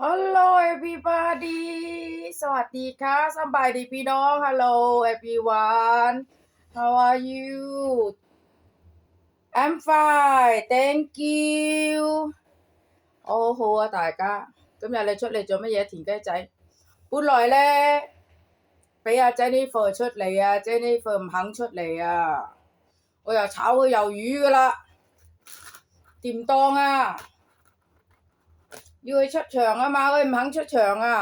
Hello everybody สวัสดีค่ะสบายดีพี่น้อง Hello everyone How are you I'm fine thank you โอ้โห大家今日你出嚟做乜嘢田雞仔本來咧俾阿 Jennifer 出嚟啊，Jennifer 唔肯出嚟啊，我又炒佢魷魚噶啦，掂當啊！ 要佢出场啊嘛，佢唔肯出场อ่ะ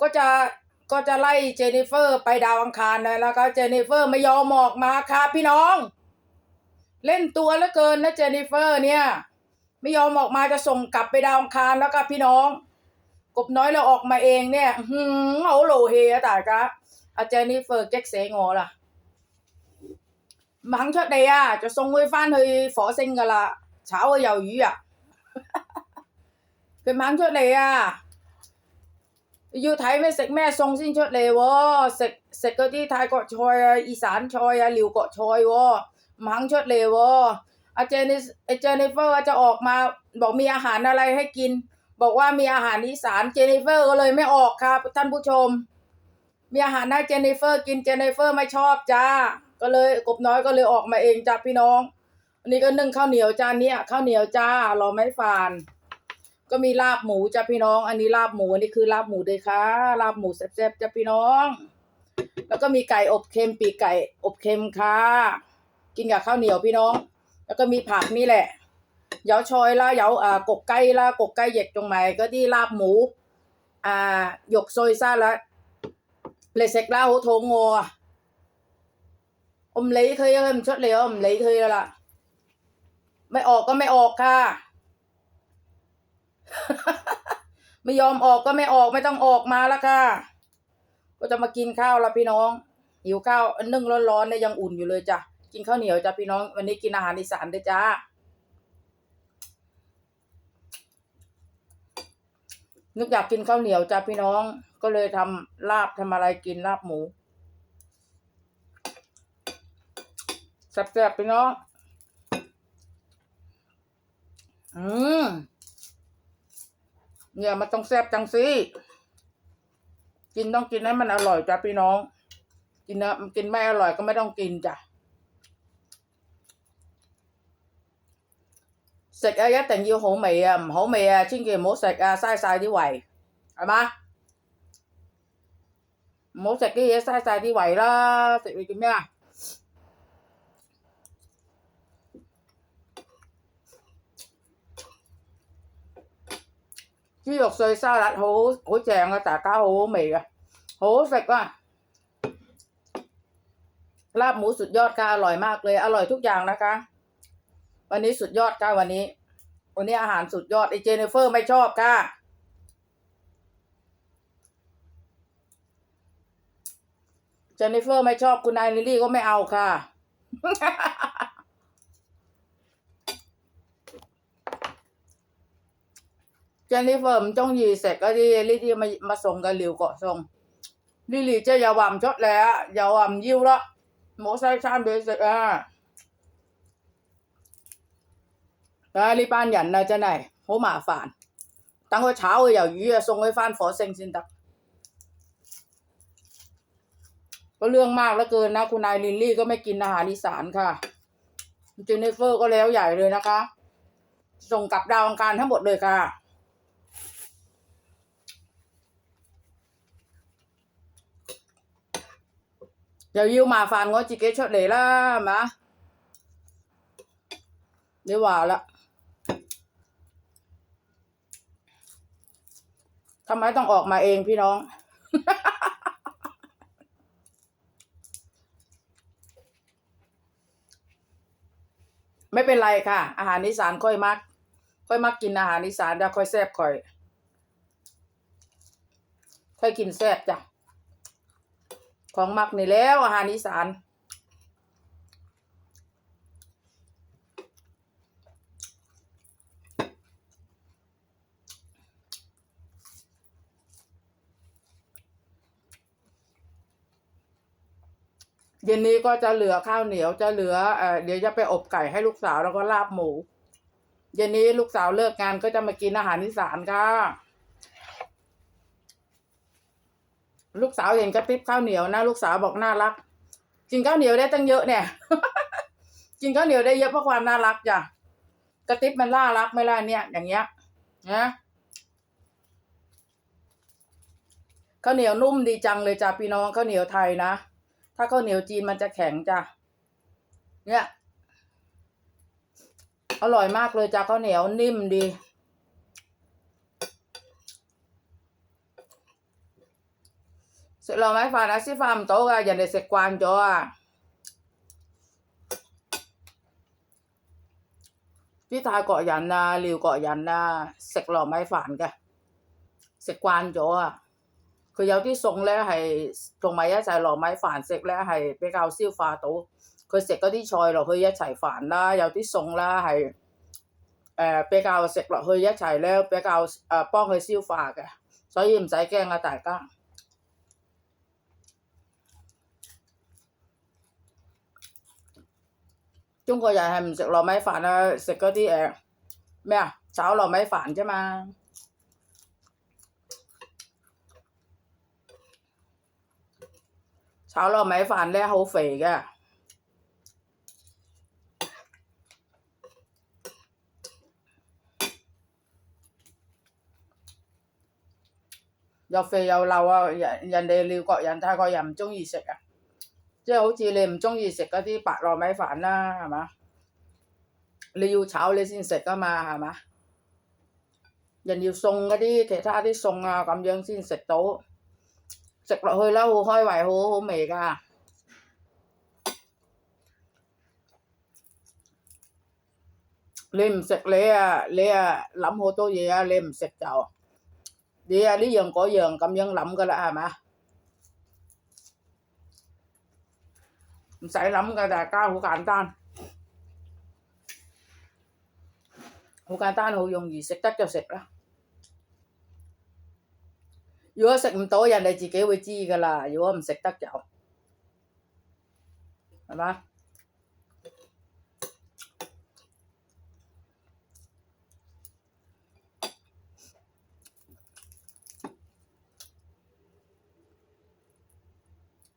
ก็จะก็จะไล่เจนนิเฟอร์ไปดาวอังคารเลยแล้วก็เจนนิเฟอร์ไม่ยอมออกมาครับพี่น้อง เล่นตัวเหลือเกินนะเจนนิเฟอร์เนี่ย ไม่ยอมออกมาจะส่งกลับไปดาวอังคารแล้วก็พี่น้อง กบน้อยเราออกมาเองเนี่ยหืมเอาโหลเฮอะแต่กะอาเจนนิเฟอร์เก๊กเสงอ啦唔肯出嚟啊，就送佢翻去火星噶啦，炒个鱿鱼啊！ เป็นพันชดเลยอะอยู่ไทยไม่เสกแม่ทรงสิ้นชดเลยวะเสกเสกก็ที่ไทยก็ชอยอีสานชอยหลิวก็ชอยวะมังชดเลยวะอาเจนิอเจนิเฟอร์จะออกมาบอกมีอาหารอะไรให้กิน บอกว่ามีอาหารอีสานเจนิเฟอร์ก็เลยไม่ออกครับท่านผู้ชม มีอาหารให้เจนิเฟอร์กินเจนิเฟอร์ไม่ชอบจ้าก็เลยกบน้อยก็เลยออกมาเองจ้าพี่น้องอันนี้ก็นึ่งข้าวเหนียวจานนี้ข้าวเหนียวจ้ารอไม่ฟาน ก็มีลาบหมูจ้าพี่น้อง อันนี้ลาบหมูอันนี้คือลาบหมูเลยค่ะลาบหมูแซ่บๆจ้าพี่น้อง แล้วก็มีไก่อบเค็มปีกไก่อบเค็มค่ะกินกับข้าวเหนียวพี่น้อง แล้วก็มีผักนี่แหละเยาชอยละเยาอ่ากกไก่ละกกไก่เหย็กตรงไหนก็ที่ลาบหมู อ่าหยกซอยซ่าละ lệ sạch la hổ thổ ngô à ông lấy khơi em chốt liều ông lấy khơi là ไม่ออกก็ไม่ออกค่ะ ไม่ยอมออกก็ไม่ออกไม่ต้องออกมาล้วค่ะ ก็จะมากินข้าวละพี่น้อง หิวข้าวนึ่งร้อนๆเนี่ยยังอุ่นอยู่เลยจ้ะ กินข้าวเหนียวจ้ะพี่น้อง วันนี้กินอาหารอีสานด้วยจ้านึกอยากกินข้าวเหนียวจ้ะพี่น้อง ก็เลยทำลาบทำอะไรกินลาบหมูแซ่บๆพี่น้อง อืม เนี่ยมันต้องแซ่บจังสิกินต้องกินให้มันอร่อยจ้ะพี่น้อง กินนะกินไม่อร่อยก็ไม่ต้องกินจ้ะ食啊一定要好味啊，唔好味啊，千祈唔好食啊，嘥晒啲胃，系嘛？唔好食啲嘢嘥晒啲胃啦，食嚟做咩啊？ 猪肉碎沙律好好正啊，大家好好味啊，好好食啊！ลาบหมูสุดยอดค่ะอร่อยมากเลย อร่อยทุกอย่างนะคะ วันนี้สุดยอดค่ะวันนี้ วันนี้อาหารสุดยอดไอเจเนฟเฟอร์ไม่ชอบค่ะ เจนนิเฟอร์ไม่ชอบคุณนายลิลลี่ก็ไม่เอาค่ะ เจนนิเฟอร์唔中意食嗰啲呢啲咪咪送嘅廖国餸，Lily 即系又话唔出嚟啊，又话唔要啦，冇西餐俾佢食啊！唉，呢班人啊，真系好麻烦，等佢炒佢鱿鱼啊，送佢翻火星先得。ก็เรื่องมากแล้วเกินนะ คุณนายลิลลี่ก็ไม่กินอาหารอีสานค่ะเจนนิเฟอร์ก็แล้วใหญ่เลยนะคะ ส่งกลับดาวอังคารทั้งหมดเลยค่ะ 여유 마판 거 지게 쳐내라 마. 내 와 라. ทำไมต้องออกมาเองพี่น้อง ไม่เป็นไรค่ะ อาหารนิสานค่อยมัก ค่อยมักกินอาหารนิสานจะค่อยแซ่บค่อย ค่อยกินแซ่บจ้ะ ของมักนี่แล้วอาหารอีสานเย็นนี้ก็จะเหลือข้าวเหนียวจะเหลือเอ่อเดี๋ยวจะไปอบไก่ให้ลูกสาวแล้วก็ลาบหมู เย็นนี้ลูกสาวเลิกงานก็จะมากินอาหารอีสานค่ะ ลูกสาวเห็นกระติบข้าวเหนียวนะ ลูกสาวบอกน่ารัก กินข้าวเหนียวได้ตั้งเยอะเนี่ย กินข้าวเหนียวได้เยอะเพราะความน่ารักจ้ะกระติบมันน่ารักไม่ล่ะเนี่ย อย่างเงี้ยนะข้าวเหนียวนุ่มดีจังเลยจ้ะพี่น้องข้าวเหนียวไทยนะ ถ้าข้าวเหนียวจีนมันจะแข็งจ้ะเนี่ยอร่อยมากเลยจ้ะข้าวเหนียวนิ่มดี Sự lò máy phản á xí phàm tố ra dành để sạch quan cho à. Chứ thai cọ dành à, liều cọ dành à, sạch lò máy phản kìa. Sạch quan cho à. 佢有啲餸咧係同埋一齊落米飯食咧係比較消化到，佢食嗰啲菜落去一齊飯啦，有啲餸啦係誒、呃比較食落去一齊咧比較誒、呃、幫佢消化嘅，所以唔使驚啊大家。 中國人係唔食糯米飯啊，食嗰啲誒咩啊炒糯米飯啫嘛。炒糯米飯咧好肥嘅，又肥又漏啊！人人哋廖國人、泰國人唔中意食啊， 即係好似你唔中意食嗰啲白糯米飯啦，係嘛？你要炒你先食噶嘛，係嘛？人要餸嗰啲其他啲餸啊，咁樣先食到。食落去啦，好開胃，好好味噶。你唔食你啊，你啊諗好多嘢啊，你唔食就你啊呢樣嗰樣咁樣諗噶啦，係嘛？ 唔使諗噶，大家好簡單，好簡單，好容易食得就食啦。如果食唔到，人哋自己會知噶啦。如果唔食得就係嘛？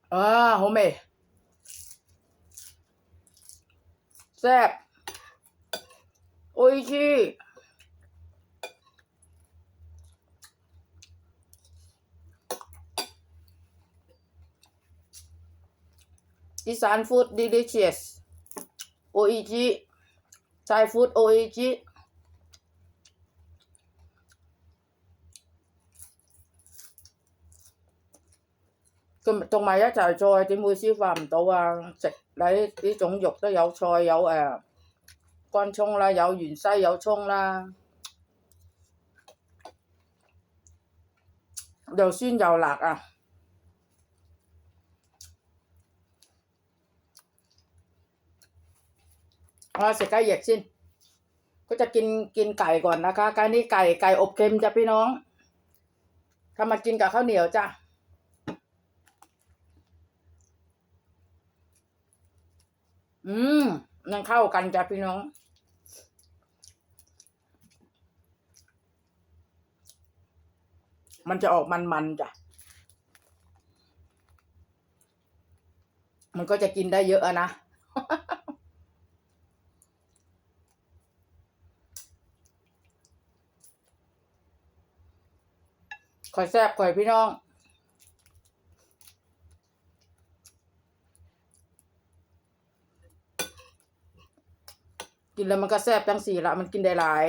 啊，好味， ซ่บโอ้ยชีอีสานฟู้ด delicious โออิจิไทยฟู้ดโออิจิ 咁同埋一齊菜點會消化唔到啊？食你呢種肉都有菜有誒乾葱啦，有芫茜有葱啦，又酸又辣啊！我食雞翼先 ก็จะกินกินไก่ก่อนนะคะไก่นี่ไก่ไก่อบเค็มจ้ะพี่น้องทำมากินกับข้าวเหนียวจ้ะ อืมยังเข้ากันจ้ะพี่น้อง มันจะออกมันๆจ้ะ มันก็จะกินได้เยอะอะนะข่อยแซ่บข่อยพี่น้อง กินแล้วมันก็แซ่บจังสี่ละมันกินได้หลาย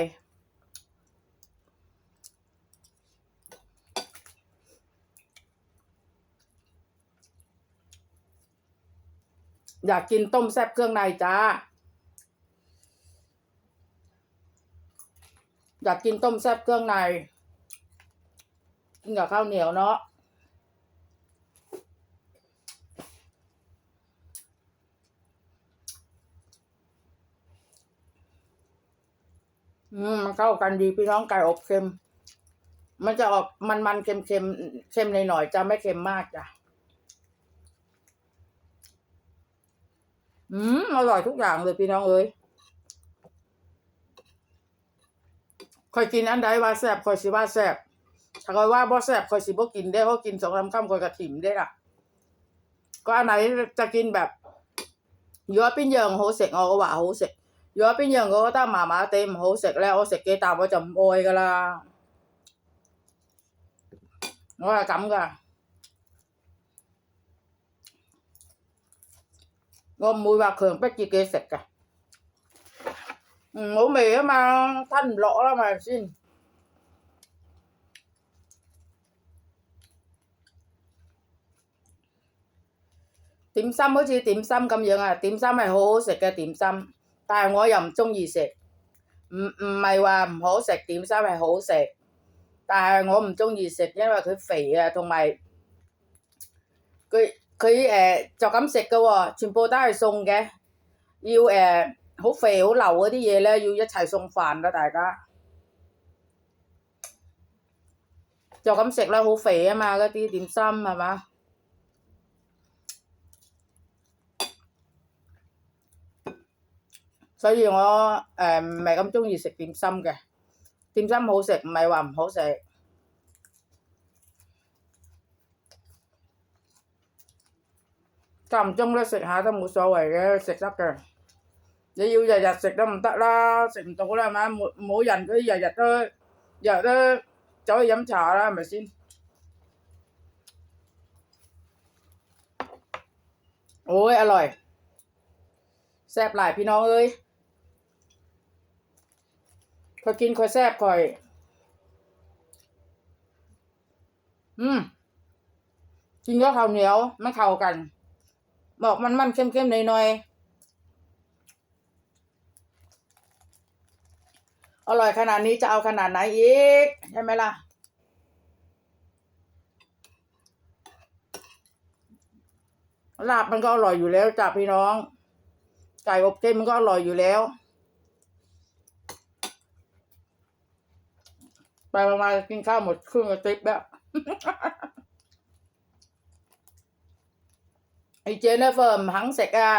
อยากกินต้มแซ่บเครื่องในจ้า อยากกินต้มแซ่บเครื่องใน กินกับข้าวเหนียวเนาะ อืมมันเข้ากันดีพี่น้องไก่อบเค็ม มันจะออกมันมันเค็มเค็มเค็มในหน่อยจะไม่เค็มมากจ้ะอืมอร่อยทุกอย่างเลยพี่น้องเอ้ยคอยกินอันใดว่าแซ่บคอยสิว่าแซ่บถ้าคอยว่าบ่แซ่บคอยสิบ่กินได้เพราะกินสองคำคำามคอยกระถิ่มได้ล่ะ ก็อันไหนจะกินแบบยัวปิ้นเยิงโหเสกเอากระวะโหเสก 如果邊樣我覺得麻麻地唔好食咧，我食幾啖我就唔愛噶啦。我係咁噶，我唔會話強迫自己食噶。唔好味啊嘛，吞唔落啦，咪先。點心好似點心咁樣啊，點心係好好食嘅點心， 但係我又唔中意食，唔唔係話唔好食，點心係好食，但係我唔中意食，因為佢肥啊，同埋佢佢誒就咁食嘅喎，全部都係餸嘅，要誒好、肥好流嗰啲嘢咧，要一齊送飯啦，大家就咁食啦，好肥啊嘛，嗰啲點心係嘛？ 所以我誒唔係咁中意食點心嘅，點心好食唔係話唔好食。間唔中咧食下都冇所謂嘅，食得嘅。你要日日食都唔得啦，食唔到啦係咪？冇冇人佢日日都日日都走去飲茶啦，係咪先？โอ้ยอร่อย แซ่บหลายพี่น้องเอ้ย คอยกินคอยแซ่บคอย อืมกินก็ข้าวเหนียวมันเข้ากัน บอกมันมันเข้มเข้มๆหน่อยหน่อยๆอร่อยขนาดนี้จะเอาขนาดไหนอีก ใช่ไหมล่ะลาบมันก็อร่อยอยู่แล้วจ้ะพี่น้อง ไก่อบเค็มมันก็อร่อยอยู่แล้ว ไปประมาณกินข้าวหมดครึ่งกระติบแล้วอีเจเนฟเฟอร์หังเสกอะ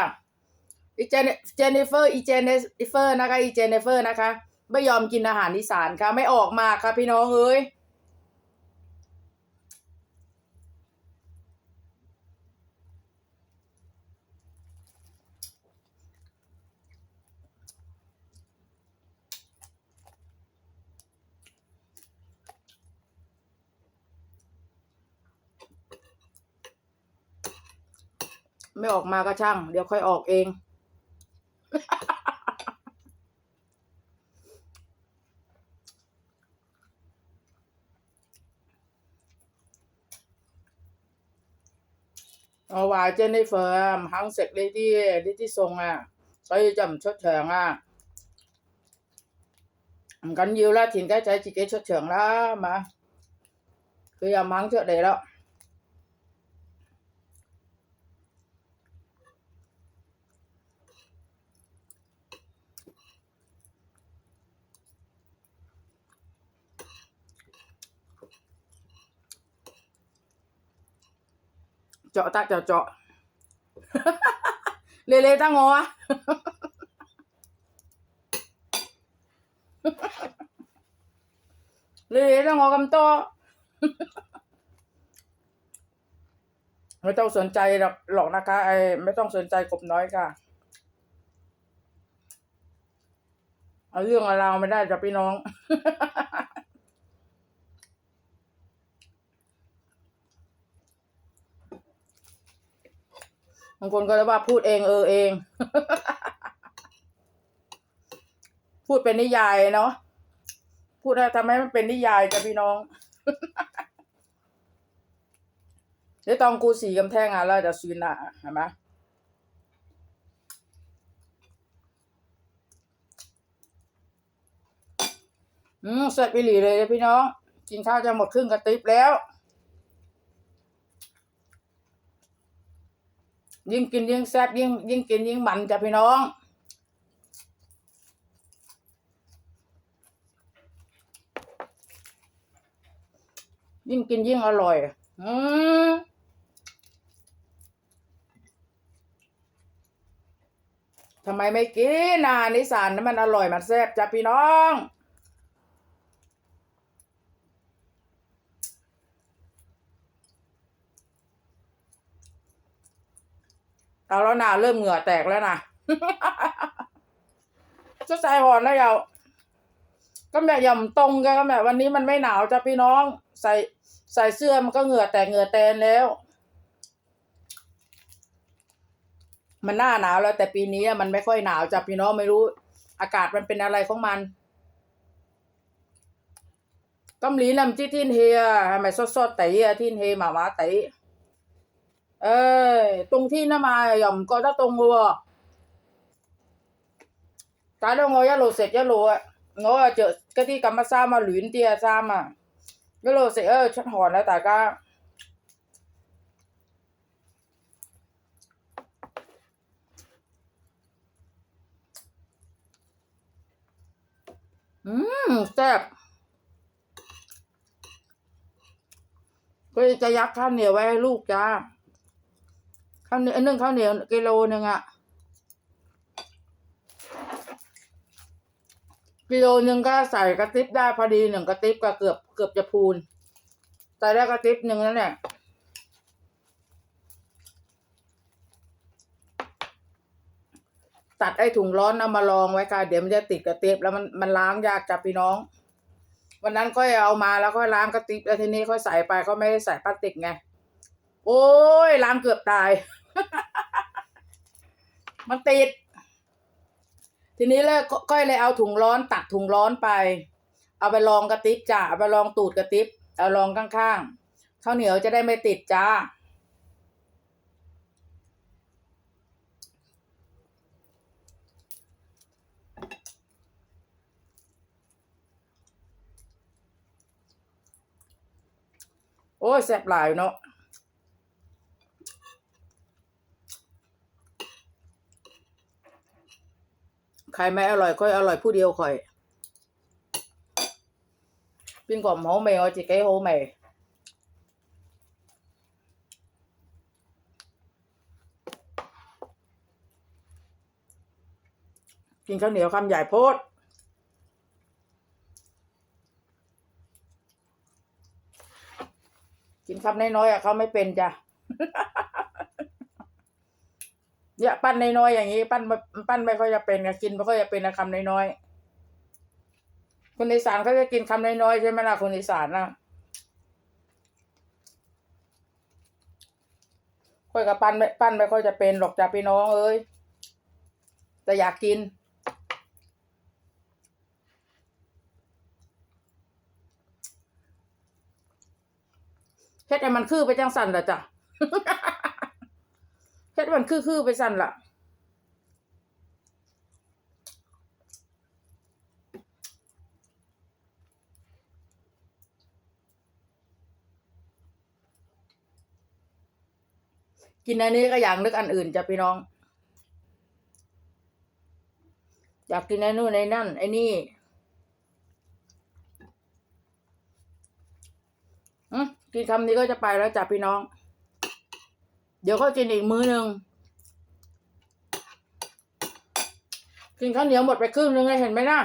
อีเจเนเจเนฟเฟอร์อีเจเนฟเฟอร์นะคะอีเจเนฟเฟอร์นะคะ ไม่ยอมกินอาหารอีสานค่ะ ไม่ออกมาค่ะพี่น้องเอ้ย ไม่ออกมาก็ช่าง เดี๋ยวค่อยออกเอง 我话 Jennifer 啊，唔肯食呢啲呢啲餸啊，所以就唔出场啊。唔紧要啦，田鸡仔自己出场啦，系嘛？佢又唔肯出嚟咯。 เจาะตักเจาะเจาะเละๆตั้งงอเละๆตั้งงอกำโตไม่ต้องสนใจหรอกหรอกนะคะไอ้ไม่ต้องสนใจกบน้อยค่ะ เอาเรื่องเอาราวไม่ได้จ้ะพี่น้อง บางคนก็เลยว่าพูดเองเออเอง พูดเป็นนิยายเนาะพูดทำให้มันเป็นนิยายจ้ะพี่น้องเดี๋ยวตองกูสีกำแท่งอะแล้วจะซีนอะเห็นไหมอืมเสร็จไปหลีเลยเลยพี่น้อง กินข้าวจะหมดครึ่งกระติบแล้ว ยิ่งกินยิ่งแซ่บยิ่งยิ่งกินยิ่งมันจ้ะพี่น้อง ยิ่งกินยิ่งอร่อย อืมทำไมไม่กินอาหารอีสานนั้นมันอร่อยมันแซ่บจ้ะพี่น้อง เอาแล้วนะเริ่มเหงื่อแตกแล้วนะจะใสหอนแล้วยาวก็แบบย่ำตรงกันก็แบบวันนี้มันไม่หนาวจ้ะพี่น้อง ใส่ใส่เสื้อมันก็เหงื่อแตกเหงื่อแตนแล้ว มันหน้าหนาวแล้ว แต่ปีนี้มันไม่ค่อยหนาวจ้ะพี่น้องไม่รู้ อากาศมันเป็นอะไรของมันกำลีนำที่ทินเฮียทำไมสดๆแต่เฮียทินเฮหมามาแต่ เอ้ยตรงที่น้ามาย่อมก็ถ้ตรงวัวตาดงอยาโลเสร็จยาโลอะงอเจอก็ที่กรรมซ่ามาหลุนเตียซ่ามาก็โลเสร็จเออฉันหอนแล้วแต่ก็อืมแซ่บก็จะยักข้าวเหนียวไว้ให้ลูกจ้า ข้าวเหนียวนึ่งข้าวเหนียวกิโลหนึ่งอะกิโลหนึ่งก็ใส่กระติบได้พอดีหนึ่งกระติบก็เกือบเกือบจะพูนใส่ได้กระติบหนึ่งนั่นแหละตัดไอ้ถุงร้อนเอามาลองไว้ค่ะ เดี๋ยวมันจะติดกระติบแล้วมันมันล้างยากจ้ะพี่น้อง วันนั้นค่อยเอามาแล้วค่อยล้างกระติบแล้วทีนี้ค่อยใส่ไปก็ไม่ได้ใส่พลาสติกไง โอ้ยล้างเกือบตาย มันติด ทีนี้เลยก้อยเลยเอาถุงร้อนตักถุงร้อนไป เอาไปลองกระติบจ้าเอาไปลองตูดกระติบเอาลองข้างๆข้าวเหนียวจะได้ไม่ติดจ้าโอ้ยแซ่บหลายเนาะ ใครไม่อร่อยค่อยอร่อยผู้เดียวค่อยปิ้งกล่อมโฮเมลจิเก้โฮเมลกินข้าวเหนียวคำใหญ่โพดกินคำน้อยๆอะเขาไม่เป็นจ้ะ เนี่ยปั้นน้อยๆอย่างนี้ ปั้นปั้นไม่ค่อยจะเป็นกินไม่ค่อยจะเป็นคำน้อยๆคนอีสานเขาจะกินคำน้อยๆใช่ไหมล่ะคนอีสานนะค่อยกับปั้นไม่ปั้นไม่ค่อยจะเป็นหรอกจ้ะพี่น้องเอ้ยแต่อยากกินเฮ็ดให้มันคือไปจังสันละจ้ะ เฮ็ดให้มันคือคือไปสั่นละกินอันนี้ก็อยากนึกอันอื่นจะพี่น้อง อยากกินไอ้นู่นไอ้นั่นไอ้นี่อืมกินคำนี้ก็จะไปแล้วจ้ะพี่น้อง เดี๋ยวก็กินอีกมื้อหนึ่งกินข้าวเหนียวหมดไปครึ่งนึงเลยเห็นไหมนะ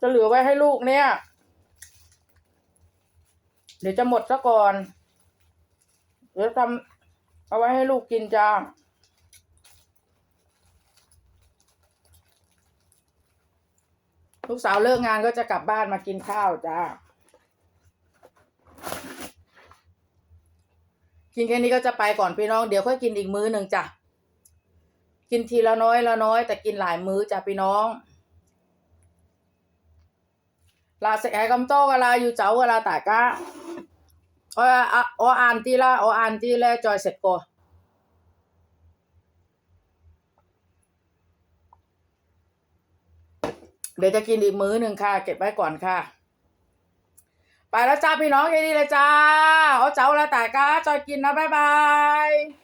จะเหลือไว้ให้ลูกเนี่ย เดี๋ยวจะหมดซะก่อน เดี๋ยวทำเอาไว้ให้ลูกกินจ้าลูกสาวเลิกงานก็จะกลับบ้านมากินข้าวจ้า กินแค่นี้ก็จะไปก่อนพี่น้องเดี๋ยวค่อยกินอีกมื้อหนึ่งจ้ะกินทีละน้อยละน้อย แต่กินหลายมื้อจ้ะพี่น้องลาเสกกำโต้กลาอยู่เจ้ากลาตากะโอ้อะโออ่านตีละโออ่านตีลจอยเสร็จก่อนเดี๋ยวจะกินอีกมื้อหนึ่งค่ะ เก็บไว้ก่อนค่ะ ไปแล้วจ้าพี่น้องแค่นี้เลยจ้าเอาเจ้าละแต่ก้าจอยกินนะบ๊ายบาย